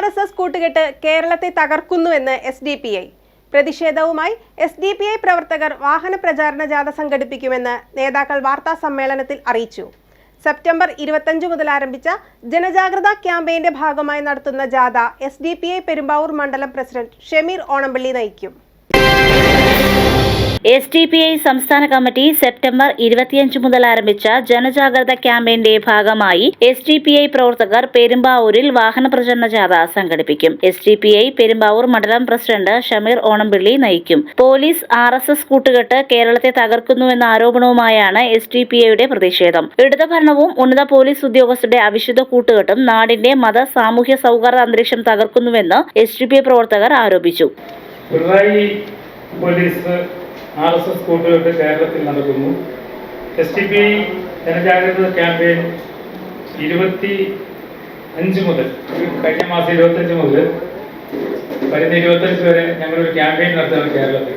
R S കൂട്ടുകെട്ട് കേരളത്തെ തകർക്കുന്നുവെന്ന് എസ് ഡി പി ഐ. പ്രതിഷേധവുമായി എസ് ഡി പി ഐ പ്രവർത്തകർ വാഹന പ്രചാരണ ജാഥ സംഘടിപ്പിക്കുമെന്ന് നേതാക്കൾ വാർത്താ സമ്മേളനത്തിൽ അറിയിച്ചു. സെപ്റ്റംബർ ഇരുപത്തഞ്ച് മുതൽ ആരംഭിച്ച ജനജാഗ്രതാ ക്യാമ്പയിന്റെ ഭാഗമായി നടത്തുന്ന ജാഥ S D P I Perumbavoor മണ്ഡലം പ്രസിഡന്റ് ഷമീർ ഓണമ്പള്ളി നയിക്കും. എസ് ഡി പി ഐ സംസ്ഥാന കമ്മിറ്റി സെപ്റ്റംബർ ഇരുപത്തിയഞ്ച് മുതൽ ആരംഭിച്ച ജനജാഗ്രത ക്യാമ്പയിന്റെ ഭാഗമായി എസ് ഡി പി ഐ പ്രവർത്തകർ പെരുമ്പാവൂരിൽ വാഹന പ്രചരണ ജാഥ സംഘടിപ്പിക്കും. S D P I Perumbavoor മണ്ഡലം പ്രസിഡന്റ് ഷമീർ ഓണംപിള്ളി നയിക്കും. പോലീസ് ആർ എസ് എസ് കൂട്ടുകെട്ട് കേരളത്തെ തകർക്കുന്നുവെന്ന ആരോപണവുമായാണ് എസ് ഡി പി ഐയുടെ പ്രതിഷേധം. ഇടതുഭരണവും ഉന്നത പോലീസ് ഉദ്യോഗസ്ഥരുടെ അവിശുദ്ധ കൂട്ടുകെട്ടും നാടിന്റെ മത സാമൂഹ്യ സൗഹാർദ്ദ അന്തരീക്ഷം തകർക്കുന്നുവെന്ന് എസ് ഡി പി ഐ പ്രവർത്തകർ ആരോപിച്ചു. പോലീസ് ആർ എസ് എസ് കൂട്ടുകെട്ട് കേരളത്തിൽ നടക്കുന്നു. എസ് ടി പി ജനജാഗ്രത ക്യാമ്പയിൻ ഇരുപത്തി അഞ്ച് മുതൽ കഴിഞ്ഞ മാസം ഇരുപത്തഞ്ച് മുതൽ വരുന്ന ഇരുപത്തഞ്ച് വരെ ഞങ്ങളൊരു ക്യാമ്പയിൻ നടത്തുകയാണ് കേരളത്തിൽ.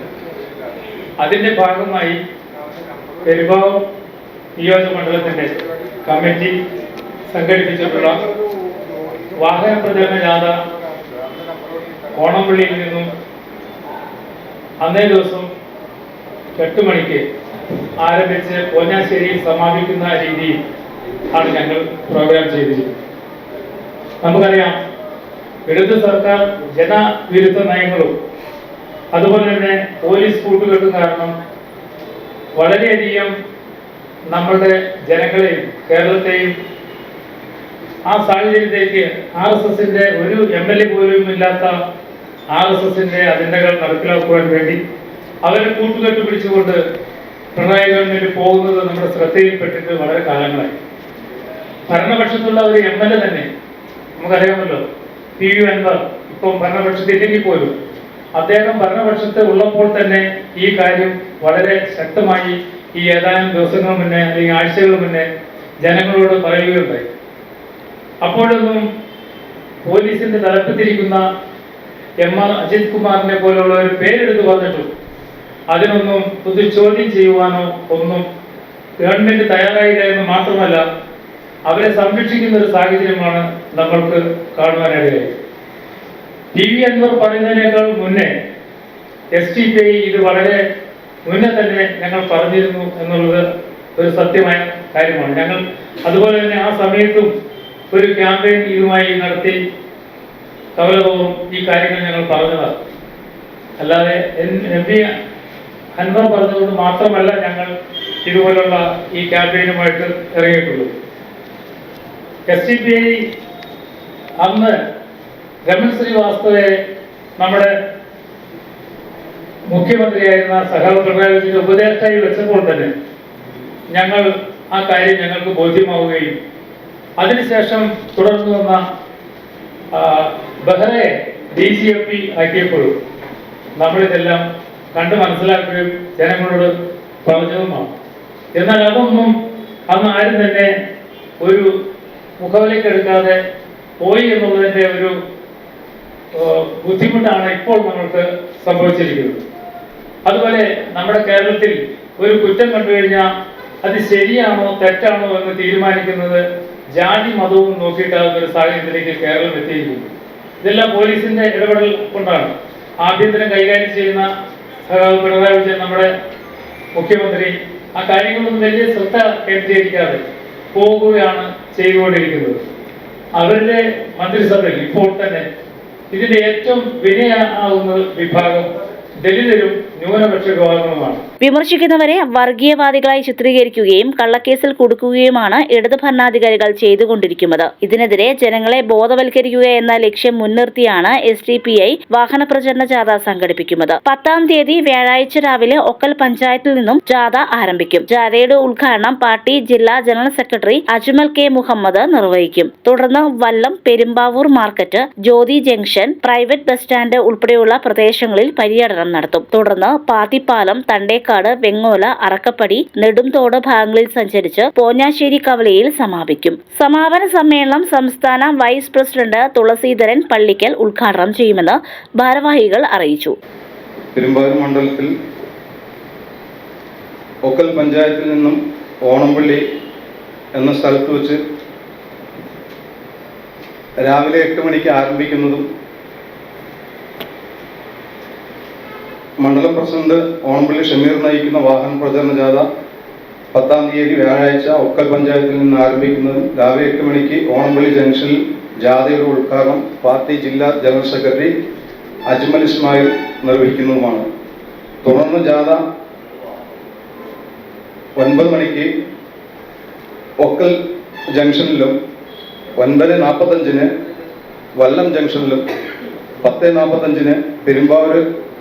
അതിന്റെ ഭാഗമായി പെരുമ്പാവൂർ നിയോജക മണ്ഡലത്തിന്റെ കമ്മിറ്റി സംഘടിപ്പിച്ചിട്ടുള്ള വാഹന പ്രചരണ ജാഥ ഓണംപള്ളിയിൽ നിന്നും അന്നേ ദിവസം എട്ട് മണിക്ക് ആരംഭിച്ച് പോഞ്ഞാശ്ശേരിയിൽ സമാപിക്കുന്ന രീതിയിൽ ആണ് ഞങ്ങൾ പ്രോഗ്രാം ചെയ്തിരിക്കുന്നത്. നമുക്കറിയാം ഇടത് സർക്കാർ ജനവിരുദ്ധ നയങ്ങളും അതുപോലെ തന്നെ പോലീസ് കൂട്ടുകെട്ടും കാരണം വളരെയധികം നമ്മളുടെ ജനങ്ങളെയും കേരളത്തെയും ആ സാഹചര്യത്തിലേക്ക് ആർ എസ് എസിന്റെ ഒരു എം എൽ എ പോലും ഇല്ലാത്ത ആർ എസ് എസിന്റെ അജണ്ടകൾ നടപ്പിലാക്കുവാൻ വേണ്ടി അവരെ കൂട്ടുകെട്ട് പിടിച്ചുകൊണ്ട് പിണറായി ഗവൺമെന്റ് പോകുന്നത് നമ്മുടെ ശ്രദ്ധയിൽപ്പെട്ടിട്ട് വളരെ കാലങ്ങളായി. ഭരണപക്ഷത്തുള്ള ഒരു എം എൽ എ തന്നെ. നമുക്കറിയാമല്ലോ പി യു അൻവർ ഇപ്പം ഭരണപക്ഷത്തില്ലെങ്കിൽ പോലും അദ്ദേഹം ഭരണപക്ഷത്ത് ഉള്ളപ്പോൾ തന്നെ ഈ കാര്യം വളരെ ശക്തമായി ഈ ഏതാനും ദിവസങ്ങൾ മുന്നേ അല്ലെങ്കിൽ ആഴ്ചകൾ മുന്നേ ജനങ്ങളോട് പറയുകയുണ്ടായി. അപ്പോഴൊന്നും പോലീസിന്റെ തലപ്പത്തിരിക്കുന്ന എം ആർ അജിത് കുമാറിനെ പോലുള്ള ഒരു പേരെടുത്ത് പറഞ്ഞിട്ടും അതിനൊന്നും പുതു ചോദ്യം ചെയ്യുവാനോ ഒന്നും ഗവൺമെന്റ് തയ്യാറായില്ല എന്ന് മാത്രമല്ല അവരെ സംരക്ഷിക്കുന്ന ഒരു സാഹചര്യമാണ് നമ്മൾക്ക് കാണുവാനിടയായി ടി വി അൻവർ പറയുന്നതിനേക്കാൾ മുന്നേ എസ് ടി പി ഐ ഇത് വളരെ മുന്നേ തന്നെ ഞങ്ങൾ പറഞ്ഞിരുന്നു എന്നുള്ളത് ഒരു സത്യമായ കാര്യമാണ്. ഞങ്ങൾ അതുപോലെ തന്നെ ആ സമയത്തും ഒരു ക്യാമ്പയിൻ ഇതുമായി നടത്തി കവലവും ഈ കാര്യങ്ങൾ ഞങ്ങൾ പറഞ്ഞതാണ്. അല്ലാതെ എം പി അൻവർ പറഞ്ഞതുകൊണ്ട് മാത്രമല്ല ഞങ്ങൾ ഇതുപോലുള്ള ഈ ക്യാമ്പയിനുമായിട്ട് ഇറങ്ങിയിട്ടുള്ളൂ. എസ് ടി പി ഐ അന്ന് രമൺ ശ്രീവാസ്തവയെ നമ്മുടെ മുഖ്യമന്ത്രിയായിരുന്ന വിജയൻ ഉപദേഷ്ടായി വെച്ചപ്പോൾ തന്നെ ഞങ്ങൾ ആ കാര്യം ഞങ്ങൾക്ക് ബോധ്യമാവുകയും അതിനുശേഷം തുടർന്നു വന്ന ബെഹ്റയെ ഡി സി എഫ് പി ആക്കിയപ്പോഴും നമ്മളിതെല്ലാം കണ്ട് മനസ്സിലാക്കുകയും ജനങ്ങളോട് പ്രവചനവുമാണ് എന്നാൽ അതൊന്നും അന്ന് ആരും തന്നെ ഒരു മുഖവിലേക്ക് എടുക്കാതെ പോയി എന്നുള്ളതിന്റെ ഒരു ബുദ്ധിമുട്ടാണ് ഇപ്പോൾ നമ്മൾക്ക് സംഭവിച്ചിരിക്കുന്നത്. അതുപോലെ നമ്മുടെ കേരളത്തിൽ ഒരു കുറ്റം കണ്ടു കഴിഞ്ഞാൽ അത് ശരിയാണോ തെറ്റാണോ എന്ന് തീരുമാനിക്കുന്നത് ജാതി മതവും നോക്കിയിട്ടാകുന്ന ഒരു സാഹചര്യത്തിലേക്ക് കേരളം എത്തിയിരിക്കുന്നു. ഇതെല്ലാം പോലീസിന്റെ ഇടപെടൽ കൊണ്ടാണ്. ആഭ്യന്തരം കൈകാര്യം ചെയ്യുന്ന പിണറായി വിജയൻ നമ്മുടെ മുഖ്യമന്ത്രി ആ കാര്യങ്ങളൊന്നും വലിയ ശ്രദ്ധ കേന്ദ്രീകരിക്കാതെ പോകുകയാണ് ചെയ്തുകൊണ്ടിരിക്കുന്നത്. അവരുടെ മന്ത്രിസഭയിൽ ഇപ്പോൾ തന്നെ ഇതിന്റെ ഏറ്റവും വിനയാകുന്ന വിഭാഗം ദലിതരും ന്യൂനപക്ഷ വിമർശിക്കുന്നവരെ വർഗീയവാദികളായി ചിത്രീകരിക്കുകയും കള്ളക്കേസിൽ കൊടുക്കുകയുമാണ് ഇടത് ഭരണാധികാരികൾ ചെയ്തുകൊണ്ടിരിക്കുന്നത്. ഇതിനെതിരെ ജനങ്ങളെ ബോധവൽക്കരിക്കുക എന്ന ലക്ഷ്യം മുൻനിർത്തിയാണ് എസ് ഡി പി ഐ വാഹന പ്രചരണ ജാഥ സംഘടിപ്പിക്കുന്നത്. പത്താം തീയതി വ്യാഴാഴ്ച രാവിലെ ഒക്കൽ പഞ്ചായത്തിൽ നിന്നും ജാഥ ആരംഭിക്കും. ജാഥയുടെ ഉദ്ഘാടനം പാർട്ടി ജില്ലാ general secretary Ajmal K Muhammad നിർവഹിക്കും. തുടർന്ന് Vallam Perumbavoor market Jyothi junction private bus stand ഉൾപ്പെടെയുള്ള പ്രദേശങ്ങളിൽ പര്യടനം നടത്തും. തുടർന്ന് പാത്തിപ്പാലം തണ്ടേക്കാട് വെങ്ങോല അറക്കപ്പടി നെടുംതോട് ഭാഗങ്ങളിൽ സഞ്ചരിച്ച് പോഞ്ഞാശ്ശേരി കവലയിൽ സമാപിക്കും. സമാപന സമ്മേളനം സംസ്ഥാന വൈസ് പ്രസിഡന്റ് തുളസീധരൻ പള്ളിക്കൽ ഉദ്ഘാടനം ചെയ്യുമെന്ന് ഭാരവാഹികൾ അറിയിച്ചു. മണ്ഡലത്തിൽ ഒക്കൽ പഞ്ചായത്തിൽ നിന്നും ഓണംപള്ളി എന്ന സ്ഥലത്ത് വെച്ച് രാവിലെ എട്ട് മണിക്ക് ആരംഭിക്കുന്നതും മണ്ഡലം പ്രസിഡന്റ് ഓണപ്പള്ളി ഷമീർ നയിക്കുന്ന വാഹന പ്രചരണ ജാഥ പത്താം തീയതി വ്യാഴാഴ്ച ഒക്കൽ പഞ്ചായത്തിൽ നിന്ന് ആരംഭിക്കുന്നതും രാവിലെ എട്ട് മണിക്ക് ഓണപ്പള്ളി ജംഗ്ഷനിൽ ജാഥയുടെ ഉദ്ഘാടനം പാർട്ടി ജില്ലാ ജനറൽ സെക്രട്ടറി അജ്മൽ ഇസ്മായിൽ നിർവഹിക്കുന്നതുമാണ്. തുടർന്ന് ജാഥ ഒൻപത് മണിക്ക് ഒക്കൽ ജംഗ്ഷനിലും ഒൻപത് നാൽപ്പത്തഞ്ചിന് വല്ലം ജംഗ്ഷനിലും പത്ത് നാൽപ്പത്തഞ്ചിന് പെരുമ്പാവൂർ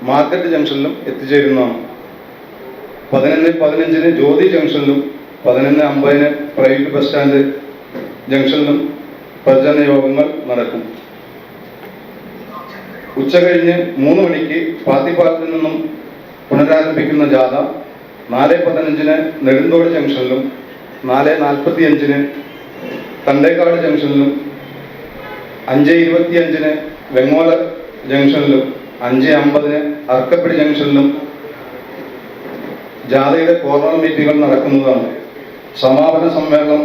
മാർക്കറ്റ് ജംഗ്ഷനിലും എത്തിച്ചേരുന്നതാണ് പതിനൊന്ന് പതിനഞ്ചിന് ജ്യോതി ജംഗ്ഷനിലും പതിനൊന്ന് അമ്പതിന് പ്രൈവറ്റ് ബസ് സ്റ്റാൻഡ് ജംഗ്ഷനിലും പ്രചരണ യോഗങ്ങൾ നടക്കും. ഉച്ച കഴിഞ്ഞ് മൂന്ന് മണിക്ക് പാത്തിപ്പാലത്തിൽ നിന്നും പുനരാരംഭിക്കുന്ന ജാഥ നാല് പതിനഞ്ചിന് നെടുന്തോട് ജംഗ്ഷനിലും നാല് നാൽപ്പത്തി അഞ്ചിന് തണ്ടേക്കാട് ജംഗ്ഷനിലും അഞ്ച് ഇരുപത്തിയഞ്ചിന് വെങ്ങോല ജംഗ്ഷനിലും അഞ്ച് അമ്പതിന് അർക്കപ്പടി ജംഗ്ഷനിലും ജാഥയുടെ കോർണർ മീറ്റിംഗുകൾ നടക്കുന്നതാണ്. സമാപന സമ്മേളനം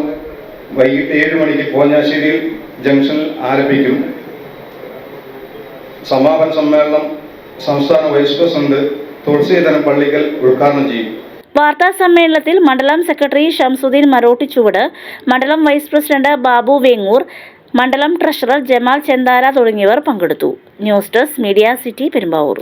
വൈകിട്ട് ഏഴ് മണിക്ക് പോഞ്ഞാശ്ശേരിയിൽ ജംഗ്ഷനിൽ ആരംഭിക്കും. സമാപന സമ്മേളനം സംസ്ഥാന വൈസ് പ്രസിഡന്റ് തുളസീധരൻ പള്ളിക്കൽ ഉദ്ഘാടനം ചെയ്യും. വാർത്താ സമ്മേളനത്തിൽ മണ്ഡലം സെക്രട്ടറി ഷംസുദ്ദീൻ മരോട്ടിച്ചുവട് മണ്ഡലം വൈസ് പ്രസിഡന്റ് ബാബു വേങ്ങൂർ മണ്ഡലം ട്രഷറർ ജമാൽ ചെന്താര തുടങ്ങിയവർ പങ്കെടുത്തു. News desk media city Perumbavoor.